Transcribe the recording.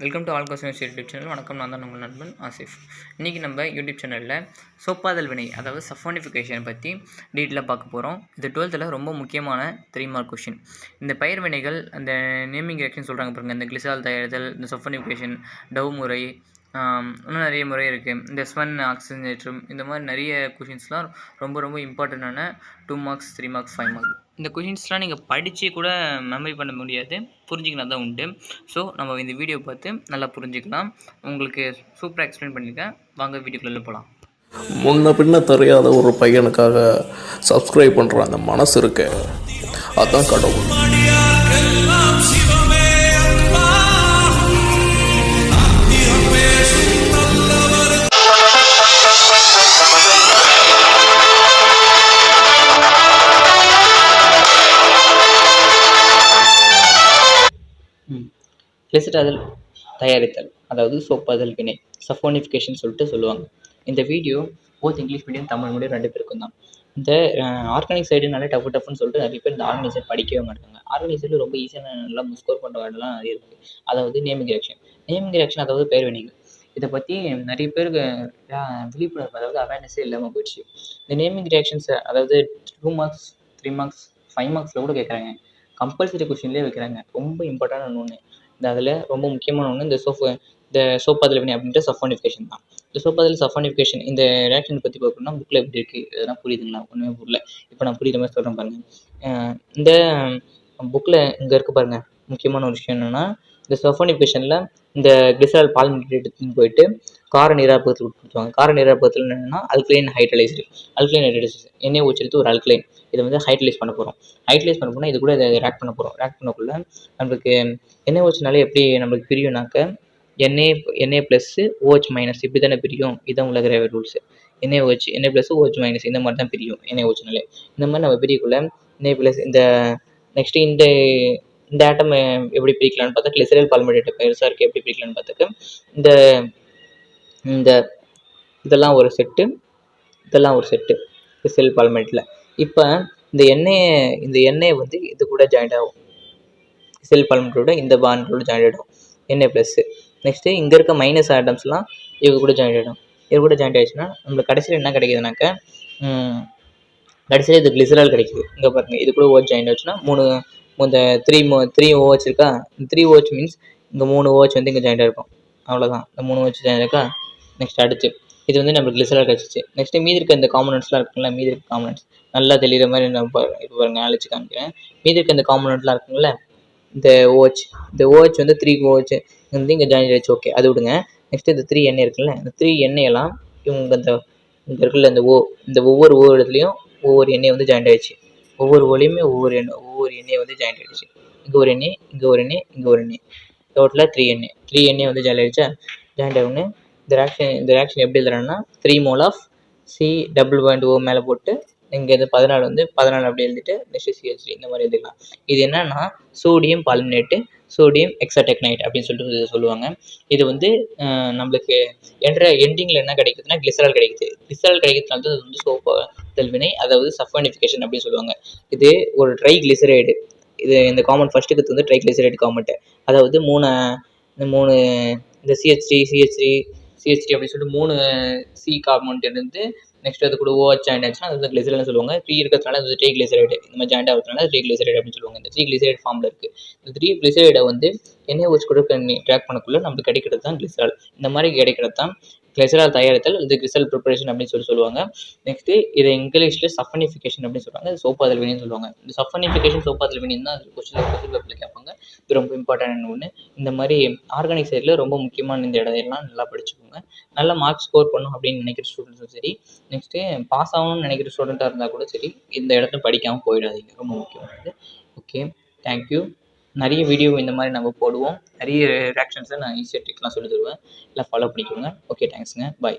Welcome to all questions YouTube channel வணக்கம் நான் தான் உங்கள் நண்பன் ஆசிஃப். இன்றைக்கி நம்ம யூடியூப் சேனலில் சொப்பாதல் வினை அதாவது சஃபோனிஃபிகேஷன் பற்றி டீட்டெயிலாக பார்க்க போகிறோம் இது டுவெல்த்தில் ரொம்ப முக்கியமான த்ரீ மார்க் கொஷின் இந்த பயிர் வினைகள் அந்த நேமிங் ரியாக்ஷன் சொல்கிறாங்க பாருங்கள் இந்த கிளிசால் தயாரித்தல் இந்த சஃபோனிஃபிகேஷன் டவ் முறை இன்னும் நிறைய முறை இருக்குது இந்த ஸ்வன் ஆக்சிஜனேற்றம் இந்த மாதிரி நிறைய கொஷின்ஸ்லாம் ரொம்ப ரொம்ப இம்பார்ட்டண்ட்டான two marks three marks five mark இந்த கொஷின்ஸ்லாம் நீங்கள் படித்து கூட மெமரி பண்ண முடியாது. புரிஞ்சிக்கலாம் தான் உண்டு. ஸோ நம்ம இந்த வீடியோ பார்த்து நல்லா புரிஞ்சுக்கலாம். உங்களுக்கு சூப்பராக எக்ஸ்பிளைன் பண்ணியிருக்கேன். வாங்க வீடியோக்குள்ளே போகலாம் முன்ன பின்ன தெரியாத ஒரு பையனுக்காக சப்ஸ்கிரைப் பண்ணுற அந்த மனசு இருக்கு. அதான் கடவுள். கிளிசராதல் தயாரித்தல் அதாவது சோப்பாதல் வினை சஃபோனிஃபிகேஷன் சொல்லிட்டு சொல்லுவாங்க. இந்த video both English medium Tamil medium ரெண்டு பேருக்கும் தான். இந்த ஆர்கானிக் சைடுனாலே டஃப் டஃப்னு சொல்லிட்டு நிறைய பேர் இந்த ஆர்கானிக் சைடு படிக்கவே மாட்டாங்க. ஆர்கானிக் சைடில் ரொம்ப ஈஸியான நல்லா ஸ்கோர் பண்ணுற வேர்டெலாம் நிறைய இருக்குது அதாவது நேமிங் ரியாக்ஷன் நேமிங் ரியாக்ஷன் அதாவது பேர் வினைகள். இதை பற்றி நிறைய பேருக்கு விழிப்புணர்வு அதாவது அவேர்னஸே இல்லாமல் போயிடுச்சு. இந்த நேமிங் ரியாக்ஷன்ஸை அதாவது two marks three marks five மார்க்ஸில் கூட கேட்குறாங்க கம்பல்சரி கொஷின்லேயே வைக்கிறாங்க. ரொம்ப இம்பார்ட்டண்டான ஒன்று இந்த அதில் ரொம்ப முக்கியமான ஒன்று இந்த சோஃபு இந்த சோப்பாதில் வினை அப்படின்ற சஃபானிஃபிகேஷன் தான். இந்த சோப்பாதில் சஃபானிஃபிகேஷன் இந்த ரியாக்ஷன் பற்றி பார்க்கணும்னா புக்கில் எப்படி இருக்குது இதெல்லாம் புரியுதுங்களா? ஒன்றுமே புரியல. இப்போ நான் புரியுற மாதிரி சொல்கிறேன் பாருங்கள் இந்த புக்கில் இங்கே இருக்குது பாருங்கள் முக்கியமான ஒரு விஷயம் என்னென்னா இந்த சஃபானிஃபிகேஷனில் இந்த கிளிசரால் பால் எடுத்துன்னு போயிட்டு கார நீராப்பகத்தில் கொடுத்துருவாங்க கார நீராப்பகத்தில் என்னென்னா அல்கலைன் ஹைட்ரலைசர் அல்கலைன் ஹைட்ரலைசர் எண்ணெய் ஊற்றிட்டு ஒரு அல்கலைன் இதை வந்து ஹைட்ரலைஸ் பண்ண போகிறோம் ஹைட்ரலைஸ் பண்ண போனால் இது கூட இதை ரேக் பண்ண போகிறோம் ரேக் பண்ணக்குள்ள நம்மளுக்கு எண்ணெய் ஊற்றினாலே எப்படி நம்மளுக்கு பிரியும்னாக்க எண்ணெய் எண்ணெய் ப்ளஸ்ஸு ஓஹெச் மைனஸ் இப்படி தானே பிரியும். இதான் உள்ள உலகிற ரூல்ஸு எண்ணெய் ஓஹெச் எண்ணெய் ப்ளஸ் ஓஹெச் மைனஸ் இந்த மாதிரி தான் பிரியும் எண்ணெய் ஊற்றினாலே. இந்த மாதிரி நம்ம பிரியக்குள்ள எண்ணெய் ப்ளஸ் இந்த நெக்ஸ்ட்டு இந்த இந்த ஆட்டம் எப்படி பிரிக்கலாம்னு பார்த்தா கிளிசரல் பால்மேட் பெருசாக இருக்குது எப்படி பிரிக்கலாம்னு பார்த்தாக்க இந்த இந்த இதெல்லாம் ஒரு செட்டு இதெல்லாம் ஒரு செட்டு கிறிஸ்டல் பால்மேட்டில் இப்போ இந்த எண்ணெயை இந்த எண்ணெயை வந்து இது கூட ஜாயிண்ட் ஆகும். கிறிஸ்டல் பால்மேட்டோட இந்த பாண்டோட ஜாயிண்ட் ஆகிடும் எண்ணெய் ப்ளஸ்ஸு நெக்ஸ்ட்டு இங்கே இருக்க மைனஸ் ஆட்டம்ஸ்லாம் இவங்க கூட ஜாயிண்ட் ஆகிடும் இவங்க கூட ஜாயிண்ட் ஆயிடுச்சுன்னா நம்மளுக்கு கடைசியில் என்ன கிடைக்குதுனாக்க கடைசியில் இது கிளிசரால் கிடைக்குது. இங்கே பாருங்கள் இது கூட ஓச் ஜாயின் ஆச்சுன்னா மூணு இந்த த்ரீ மோ த்ரீ ஓச் இருக்கா? இந்த த்ரீ ஓச் மீன்ஸ் இங்கே மூணு ஓச் வந்து இங்கே ஜாயிண்டாக இருக்கும். அவ்வளோதான் இந்த மூணு ஓச் ஜாயின் இருக்கா? நெக்ஸ்ட் அடுத்து. இது வந்து நம்மளுக்கு கிளிசரால் கிடச்சிச்சு நெக்ஸ்ட்டு மீதி இருக்க இந்த காம்பனண்ட்ஸ்லாம் இருக்குங்களா மீதி இருக்க காம்பனண்ட்ஸ் நல்லா தெளிகிற மாதிரி நான் இப்போ பாருங்க அழைச்சி காமிக்கிறேன். மீதி இருக்க இந்த காம்பனண்ட்லாம் இருக்குங்களா இந்த ஓச் இந்த ஓச் வந்து த்ரீ ஓச் வந்து இங்கே ஜாயின் ஆயிடுச்சு. ஓகே அது விடுங்க. நெக்ஸ்ட் இந்த த்ரீ எண்ணெய் இருக்குல்ல இந்த த்ரீ எண்ணெயெல்லாம் இவங்க இந்த இங்கே இருக்குல்ல இந்த ஓ இந்த ஒவ்வொரு ஓ இடத்துலையும் ஒவ்வொரு எண்ணெய் வந்து ஜாயிண்ட் ஆயிடுச்சு. ஒவ்வொரு ஒளியுமே ஒவ்வொரு எண்ணெய் ஒவ்வொரு எண்ணெய் வந்து ஜாயிண்ட் ஆயிடுச்சு. இங்கே ஒரு எண்ணெய் இங்கே ஒரு எண்ணெய் இங்கே ஒரு எண்ணெய். டோட்டலாக த்ரீ எண்ணெய். த்ரீ எண்ணெய் வந்து ஜாயிண்ட் ஆயிடுச்சா? ஜாயிண்ட் ஆகுன்னு இந்த ரியாக்ஷன் இந்த ரியாக்ஷன் எப்படி எழுதுறாங்கன்னா three mole of C double point O மேலே போட்டு இங்கே இது பதினாலு வந்து பதினாலு அப்படி எழுதிட்டு நெக்ஸ்ட் சிஹெச்டி இந்த மாதிரி எழுதிக்கலாம். இது என்னன்னா சோடியம் பாலினேட்டு சோடியம் எக்ஸாடெக்னைட் அப்படின்னு சொல்லிட்டு சொல்லுவாங்க. இது வந்து நம்மளுக்கு என்ற எண்டிங்கில் என்ன கிடைக்குதுன்னா கிளிசரால் கிடைக்குது. கிளிசரால் கிடைக்கிறதுனால தான் இது வந்து சோப்பு வினை அதாவது சஃபானிஃபிகேஷன் அப்படின்னு சொல்லுவாங்க. இது ஒரு ட்ரை கிளிசரைடு இது இந்த காமன் ஃபர்ஸ்ட்டுக்கு வந்து ட்ரை கிளிசரைடு காமெண்ட் அதாவது மூணு இந்த மூணு இந்த CH three CH three CH three அப்படின்னு சொல்லிட்டு மூணு சி காம்பவுண்ட் இருந்து நெக்ஸ்ட் அது கூட ஓஹெச் ஜாயின் ஆச்சுன்னா அது கிளிசரைட்னு சொல்லுவாங்க. த்ரீ இருக்கிறதுனால அது த்ரீ கிளிசரைடு இந்த மாதிரி ஜாயின் ஆகிறதுனால த்ரீ கிளிசரைடு அப்படின்னு சொல்லுவாங்க. இந்த த்ரீ கிளிசரைடு ஃபார்மில் இருக்குது இந்த த்ரீ கிளிசரைடை வந்து எண்ணெய் வச்சு கூட ட்ராக் பண்ணக்குள்ள நமக்கு கிடைக்கிறது தான் கிளிசரால் இந்த மாதிரி கிடைக்கிறது தான் கிளெசரால் தயாரித்தல் இது கிரிசல் ப்ரிப்பரேஷன் அப்படின்னு சொல்லி சொல்லுவாங்க. நெக்ஸ்ட்டு இதை இங்கிலீஷில் சஃபனிஃபிகேஷன் அப்படின்னு சொல்லுவாங்க இது சோப்பாதல் வினின்னு சொல்லுவாங்க. இந்த சஃபனிஃபிகேஷன் சோப்பாதல் வினின்னு தான் கொஸ்டின் கொஸ்டின் பேப்பரில் கேட்பாங்க. இது ரொம்ப இம்பார்ட்டன்ட் ஒன்று இந்த மாதிரி ஆர்கானிக் சைடில் ரொம்ப முக்கியமான இந்த இடையெல்லாம் நல்லா படிச்சுக்கோங்க. நல்ல மார்க் ஸ்கோர் பண்ணும் அப்படின்னு நினைக்கிற ஸ்டூடெண்ட்ஸும் சரி. நெக்ஸ்ட்டு பாஸ் ஆகணும்னு நினைக்கிற ஸ்டூடெண்ட்டாக இருந்தால் கூட சரி. இந்த இடத்துல படிக்காமல் போயிடாதீங்க. ரொம்ப முக்கியமானது. ஓகே தேங்க்யூ நிறைய வீடியோ இந்த மாதிரி நம்ம போடுவோம். நிறைய ரியாக்ஷன்ஸை நான் ஈஸியாக ட்ரிக்லாம் சொல்லி தருவேன். எல்லாம் ஃபாலோ பண்ணிக்கோங்க. ஓகே தேங்க்ஸுங்க பாய்